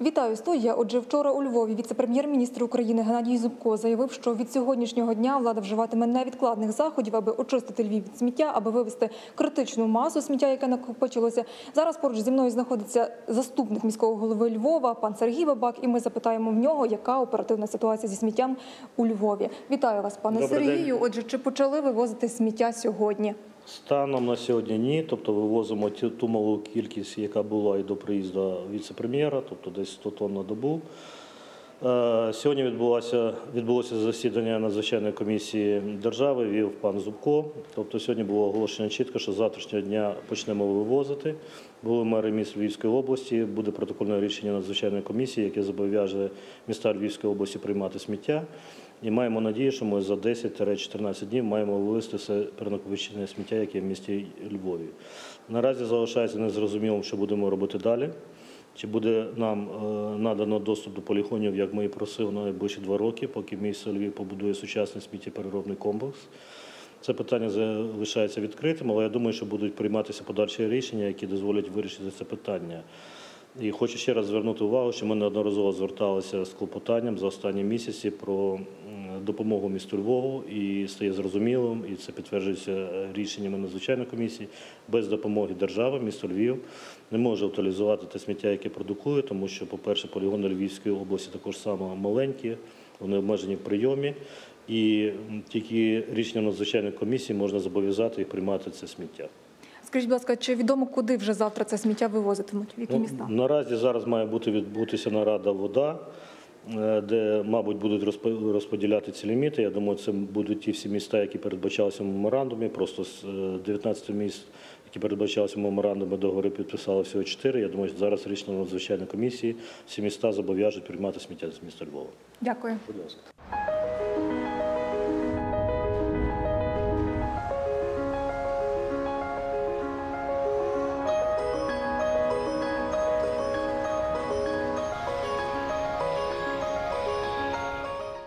Вітаю студія. Отже, вчора у Львові віце-прем'єр-міністр України Геннадій Зубко заявив, що від сьогоднішнього дня влада вживатиме невідкладних заходів, аби очистити Львів від сміття, аби вивести критичну масу сміття, яке накопичилося. Зараз поруч зі мною знаходиться заступник міського голови Львова, пан Сергій Бабак, і ми запитаємо в нього, яка оперативна ситуація зі сміттям у Львові. Вітаю вас, пане Добрий день. Сергію. Отже, чи почали вивозити сміття сьогодні? Станом на сьогодні ні, тобто вивозимо ту малу кількість, яка була і до приїзду віце-прем'єра, тобто десь 100 тонн на добу. Е, Сьогодні відбулося, відбулося засідання надзвичайної комісії держави, вів пан Зубко. Тобто сьогодні було оголошено чітко, що з завтрашнього дня почнемо вивозити. Були мери міст Львівської області, буде протокольне рішення надзвичайної комісії, яке зобов'яже міста Львівської області приймати сміття. І маємо надію, що ми за 10-14 днів маємо вивезти все перенакопичене сміття, яке в місті Львові. Наразі залишається незрозумілим, що будемо робити далі. Чи буде нам е, надано доступ до полігонів, як ми і просили на найближчі два роки, поки місто Львів побудує сучасний сміттєпереробний комплекс? Це питання залишається відкритим, але я думаю, що будуть прийматися подальші рішення, які дозволять вирішити це питання. І хочу ще раз звернути увагу, що ми неодноразово зверталися з клопотанням за останні місяці про допомогу місту Львову, і стає зрозумілим, і це підтверджується е, рішеннями надзвичайної комісії. Без допомоги держави місто Львів не може утилізувати те сміття, яке продукує, тому що, по-перше, полігони Львівської області також само маленькі, вони обмежені в прийомі. І тільки рішенням надзвичайної комісії можна зобов'язати їх приймати це сміття. Скажіть, будь ласка, чи відомо, куди вже завтра це сміття вивозитимуть? В які Ну, міста? Наразі зараз має бути відбутися нарада вода, де, мабуть, будуть розпо- розподіляти ці ліміти. Я думаю, це будуть ті всі міста, які передбачалися в меморандумі. Просто з е, 19 міст, які передбачалися в меморандумі, договори підписали всього 4. Я думаю, що зараз рішення надзвичайної комісії всі міста зобов'яжуть приймати сміття з міста Львова. Дякую. Будь ласка.